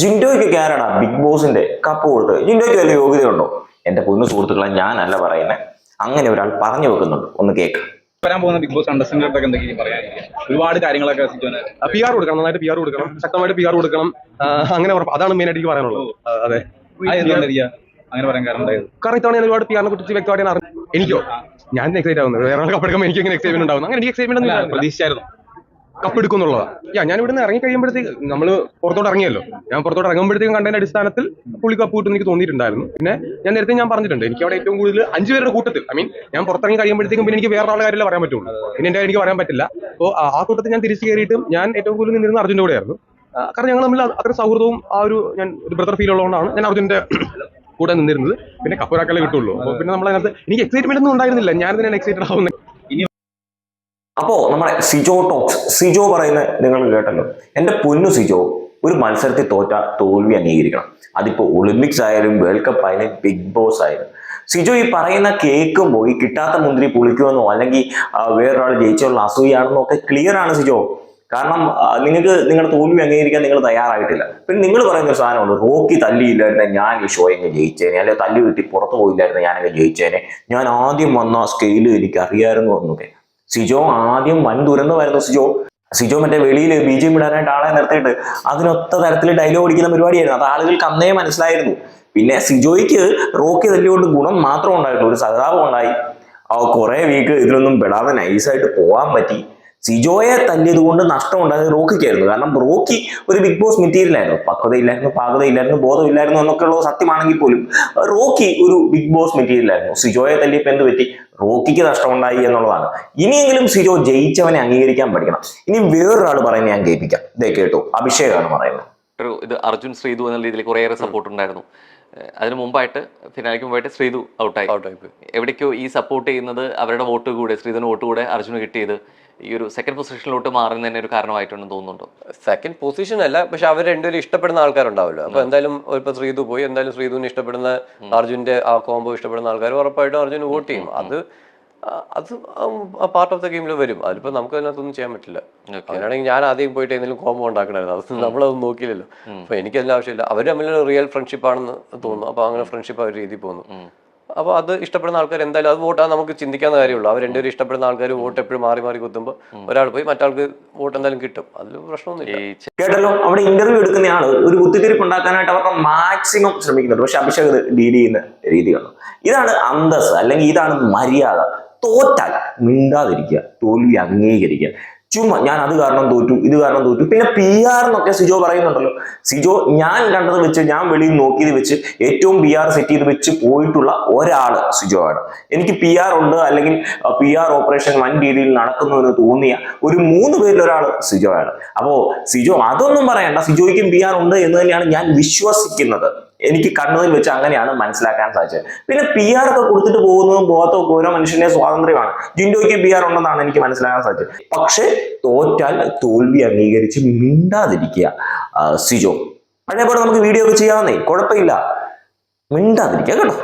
ജിൻഡോയ്ക്ക് കാരണ ബിഗ് ബോസിന്റെ കപ്പ് കൊടുത്ത് ജിൻഡോയ്ക്ക് വലിയ യോഗ്യതയുണ്ടോ? എന്റെ പൊന്നു സുഹൃത്തുക്കളെ ഞാനല്ല പറയുന്നത് അങ്ങനെ ഒരാൾ പറഞ്ഞു വെക്കുന്നുണ്ട്. ഒന്ന് കേൾക്കാം വരാൻ പോകുന്ന ബിഗ് ബോസ് കണ്ടസ്റ്റന്റിനെ ഒക്കെ എന്തെങ്കിലും പറയാനില്ല ഒരുപാട് കാര്യങ്ങളൊക്കെ പി ആർ കൊടുക്കണം. നന്നായിട്ട് പി ആർ കൊടുക്കണം. ശക്തമായിട്ട് പി ആർ കൊടുക്കണം. അങ്ങനെ ഉറപ്പ്. അതാണ് മെയിൻ ആയിട്ട് എനിക്ക് പറയാനുള്ളത്. ആ, അതെ. അങ്ങനെ പറയാൻ കാരണം കാരണം ഇത്തവണ ഞാൻ ഒരുപാട് പി ആറിനെ കുറിച്ച് വ്യക്തമായിട്ട് എനിക്കോ? ഞാൻ എക്സൈറ്റ് ആവുന്നത് വേറെ ആൾ കപ്പെടുക്കുമ്പോൾ എനിക്ക് എങ്ങനെ എക്സൈറ്റ്മെന്റ് ഉണ്ടാവുന്നു. അങ്ങനെ എനിക്ക് എക്സൈറ്റ്മെന്റ് ഒന്നും ഇല്ല. പ്രതീക്ഷിച്ചായിരുന്നു. കപ്പെടുക്കും എന്നുള്ളതാ യാ ഞാൻ ഇവിടുന്ന് ഇറങ്ങി കഴിയുമ്പോഴത്തേക്ക് നമ്മൾ പുറത്തോട്ട് ഇറങ്ങിയല്ലോ. ഞാൻ പുറത്തോട്ട് ഇറങ്ങുമ്പോഴത്തേക്കും കണ്ടതിന്റെ അടിസ്ഥാനത്തിൽ പുള്ളി കപ്പ് കിട്ടും എനിക്ക് തോന്നിയിട്ടുണ്ടായിരുന്നു. പിന്നെ ഞാൻ നേരത്തെ ഞാൻ പറഞ്ഞിട്ടുണ്ട് എനിക്ക് അവിടെ ഏറ്റവും കൂടുതൽ അഞ്ച് പേരുടെ കൂട്ടത്തിൽ ഐ മീൻ ഞാൻ പുറത്തിറങ്ങി കഴിയുമ്പോഴത്തേക്കും പിന്നെ എനിക്ക് വേറെ ആളുടെ പറയാൻ പറ്റുള്ളൂ. പിന്നെ എന്റെ എനിക്ക് പറയാൻ പറ്റില്ല. അപ്പോൾ ആ കൂട്ടത്തിൽ ഞാൻ തിരിച്ചു കയറിയിട്ടും ഞാൻ ഏറ്റവും കൂടുതൽ നിന്നിരുന്ന അർജുന്റെ കൂടെയായിരുന്നു. കാരണം ഞങ്ങൾ തമ്മിൽ അത്ര സൗഹൃദവും ആ ഒരു ഞാൻ ഒരു ബ്രദർ ഫീൽ ഉള്ളതുകൊണ്ടാണ് ഞാൻ അർജുന്റെ കൂടെ നിന്നിരുന്നത്. പിന്നെ കപ്പൊരാക്കലേ കിട്ടുള്ളൂ. അപ്പോൾ പിന്നെ നമ്മളതിനകത്ത് എനിക്ക് എക്സൈറ്റ്മെന്റ് ഒന്നും ഉണ്ടായിരുന്നില്ല. ഞാൻ തന്നെ എക്സൈറ്റഡ് ആവുന്നത്. അപ്പോ നമ്മുടെ സിജോ ടോക്സ് സിജോ പറയുന്ന നിങ്ങൾ കേട്ടല്ലോ. എന്റെ പൊന്നു സിജോ ഒരു മത്സരത്തിൽ തോറ്റ തോൽവി അംഗീകരിക്കണം. അതിപ്പോ ഒളിമ്പിക്സ് ആയാലും വേൾഡ് കപ്പ് ആയാലും ബിഗ് ബോസ് ആയാലും. സിജോ ഈ പറയുന്ന കേൾക്കുമ്പോൾ ഈ കിട്ടാത്ത മുന്തിരി പുളിക്കുമെന്നോ അല്ലെങ്കിൽ വേറൊരാൾ ജയിച്ചുള്ള അസൂയാണെന്നോ ഒക്കെ ക്ലിയർ ആണ് സിജോ. കാരണം നിങ്ങൾക്ക് നിങ്ങളുടെ തോൽവി അംഗീകരിക്കാൻ നിങ്ങൾ തയ്യാറായിട്ടില്ല. പിന്നെ നിങ്ങൾ പറയുന്ന ഒരു സാധനമുണ്ട് റോക്കി തല്ലിയില്ലായിരുന്നെ ഞാൻ ഈ ഷോ എങ്ങനെ ജയിച്ചേനെ അല്ലെങ്കിൽ തല്ലി കിട്ടി പുറത്തു പോയില്ലായിരുന്നു ഞാനൊക്കെ ജയിച്ചേനെ. ഞാൻ ആദ്യം വന്ന സ്കെയിൽ എനിക്ക് അറിയാമായിരുന്നു എന്നൊക്കെ. സിജോ ആദ്യം വൻ ദുരന്തമായിരുന്നു സിജോ. സിജോ മറ്റേ വെളിയിൽ ബി ജെ ഇടാനായിട്ട് ആളെ നിർത്തിയിട്ട് അതിനൊത്ത തരത്തിൽ ഡയലോഗ് അടിക്കുന്ന പരിപാടിയായിരുന്നു. അത് ആളുകൾക്ക് അന്നേ മനസ്സിലായിരുന്നു. പിന്നെ സിജോയ്ക്ക് റോക്കി തല്ലിയോണ്ട് ഗുണം മാത്രം ഉണ്ടായിട്ടുള്ളൂ ഒരു സഹതാപം ഉണ്ടായി. കുറെ വീക്ക് ഇതിലൊന്നും പെടാതെ നൈസായിട്ട് പോകാൻ പറ്റി. സിജോയെ തല്ലിയതുകൊണ്ട് നഷ്ടം ഉണ്ടായത് റോക്കിക്കായിരുന്നു. കാരണം റോക്കി ഒരു ബിഗ് ബോസ് മെറ്റീരിയൽ ആയിരുന്നു. പക്വതയില്ലായിരുന്നു പാകതയില്ലായിരുന്നു ബോധമില്ലായിരുന്നു എന്നൊക്കെ ഉള്ളത് സത്യമാണെങ്കിൽ പോലും റോക്കി ഒരു ബിഗ് ബോസ് മെറ്റീരിയൽ ആയിരുന്നു. സിജോയെ തല്ലിയപ്പോൾ എന്ത് പറ്റി? റോക്കിക്ക് നഷ്ടമുണ്ടായി എന്നുള്ളതാണ്. ഇനിയെങ്കിലും സിജോ ജയിച്ചവനെ അംഗീകരിക്കാൻ പഠിക്കണം. ഇനി വേറൊരാൾ പറയുന്നത് ഞാൻ കേൾപ്പിക്കാം. ഇതേ കേട്ടോ അഭിഷേകാണ് പറയുന്നത്. ഒരു ഇത് അർജുൻ ശ്രീതു എന്ന രീതിയിൽ കുറേയേറെ സപ്പോർട്ട് ഉണ്ടായിരുന്നു. അതിന് മുമ്പായിട്ട് ഫിനാലിക്ക് മുമ്പായിട്ട് ശ്രീതു ഔട്ടായി എവിടേക്കോ ഈ സപ്പോർട്ട് ചെയ്യുന്നത് അവരുടെ വോട്ട് കൂടെ ശ്രീധുവിന് വോട്ട് കൂടെ അർജുന് കിട്ടിയത്. ഈ ഒരു സെക്കൻഡ് പൊസിഷനിലോട്ട് മാറുന്നതിന് ഒരു കാരണമായിട്ടുണ്ടെന്ന് തോന്നുന്നുണ്ടോ? സെക്കൻഡ് പൊസിഷൻ അല്ല പക്ഷെ അവർ രണ്ടുപേരും ഇഷ്ടപ്പെടുന്ന ആൾക്കാരുണ്ടാവല്ലോ അപ്പൊ എന്തായാലും ഇപ്പൊ ശ്രീതു പോയി എന്തായാലും ശ്രീതുവിന് ഇഷ്ടപ്പെടുന്ന അർജുന്റെ ആ കോംബോ ഇഷ്ടപ്പെടുന്ന ആൾക്കാർ ഉറപ്പായിട്ടും അർജുന് വോട്ട് ചെയ്യും. അത് അത് പാർട്ട് ഓഫ് ദ ഗെയിമിൽ വരും. അതിപ്പോ നമുക്ക് അതിനകത്തൊന്നും ചെയ്യാൻ പറ്റില്ല. അങ്ങനെയാണെങ്കിൽ ഞാൻ ആദ്യം പോയിട്ട് എന്തെങ്കിലും കോംബോ ഉണ്ടാക്കണമായിരുന്നു. അത് നമ്മളതൊന്നും നോക്കിയില്ലല്ലോ. അപ്പൊ എനിക്കതിന് ആവശ്യമില്ല. അവർ തമ്മിൽ റിയൽ ഫ്രണ്ട്ഷിപ്പ് ആണെന്ന് തോന്നുന്നു. അപ്പൊ അങ്ങനെ ഫ്രണ്ട്ഷിപ്പ് ആ ഒരു രീതിയിൽ പോകുന്നു. അപ്പോൾ അത് ഇഷ്ടപ്പെടുന്ന ആൾക്കാർ എന്തായാലും അത് വോട്ടാണ് നമുക്ക് ചിന്തിക്കാവുന്ന കാര്യമുള്ളൂ. അവർ രണ്ടുപേരും ഇഷ്ടപ്പെടുന്ന ആൾക്കാർ വോട്ട് എപ്പോഴും മാറി മാറി കുത്തുമ്പോൾ ഒരാൾ പോയി മറ്റാൾക്ക് വോട്ട് എന്തായാലും കിട്ടും. അതിൽ പ്രശ്നമൊന്നുമില്ല. കേട്ടല്ലോ അവിടെ ഇന്റർവ്യൂ എടുക്കുന്ന ആൾ ഒരു കുത്തിത്തിരിപ്പ് ഉണ്ടാക്കാനായിട്ട് അവർക്ക് മാക്സിമം ശ്രമിക്കുന്നുണ്ട്. പക്ഷെ അഭിഷേക് ഡീൽ ചെയ്യുന്ന രീതിയാണ് ഇതാണ് അന്തസ് അല്ലെങ്കിൽ ഇതാണ് മര്യാദ. തോറ്റാൽ മിണ്ടാതിരിക്കുക തോൽവി അംഗീകരിക്കുക. ചുമ്മാ ഞാൻ അത് കാരണം തോറ്റു ഇത് കാരണം തോറ്റു. പിന്നെ പി ആർ എന്നൊക്കെ സിജോ പറയുന്നുണ്ടല്ലോ. സിജോ ഞാൻ കണ്ടത് വെച്ച് ഞാൻ വെളിയിൽ നോക്കിയത് വെച്ച് ഏറ്റവും പി ആർ സെറ്റ് ചെയ്ത് വെച്ച് പോയിട്ടുള്ള ഒരാൾ സിജോ ആണ്. എനിക്ക് പി ആർ ഉണ്ട് അല്ലെങ്കിൽ പി ആർ ഓപ്പറേഷൻ വൻ രീതിയിൽ നടക്കുന്നു എന്ന് തോന്നിയ ഒരു മൂന്ന് പേരിൽ ഒരാൾ സിജോ ആണ്. അപ്പോ സിജോ അതൊന്നും പറയണ്ട. സിജോയ്ക്കും പി ആർ ഉണ്ട് എന്ന് തന്നെയാണ് ഞാൻ വിശ്വസിക്കുന്നത്. എനിക്ക് കണ്ണതിൽ വെച്ച് അങ്ങനെയാണ് മനസ്സിലാക്കാൻ സാധിച്ചത്. പിന്നെ പി ആർ ഒക്കെ കൊടുത്തിട്ട് പോകുന്നതും ഒക്കെ ഓരോ മനുഷ്യന്റെ സ്വാതന്ത്ര്യമാണ്. ജിൻഡോയ്ക്ക് പി ആർ ഉണ്ടെന്നാണ് എനിക്ക് മനസ്സിലാക്കാൻ സാധിച്ചത്. പക്ഷെ തോറ്റാൽ തോൽവി അംഗീകരിച്ച് മിണ്ടാതിരിക്കുക സിജോ. അതേപോലെ നമുക്ക് വീഡിയോ ഒക്കെ ചെയ്യാവുന്നേ കുഴപ്പമില്ല. മിണ്ടാതിരിക്കുക കേട്ടോ.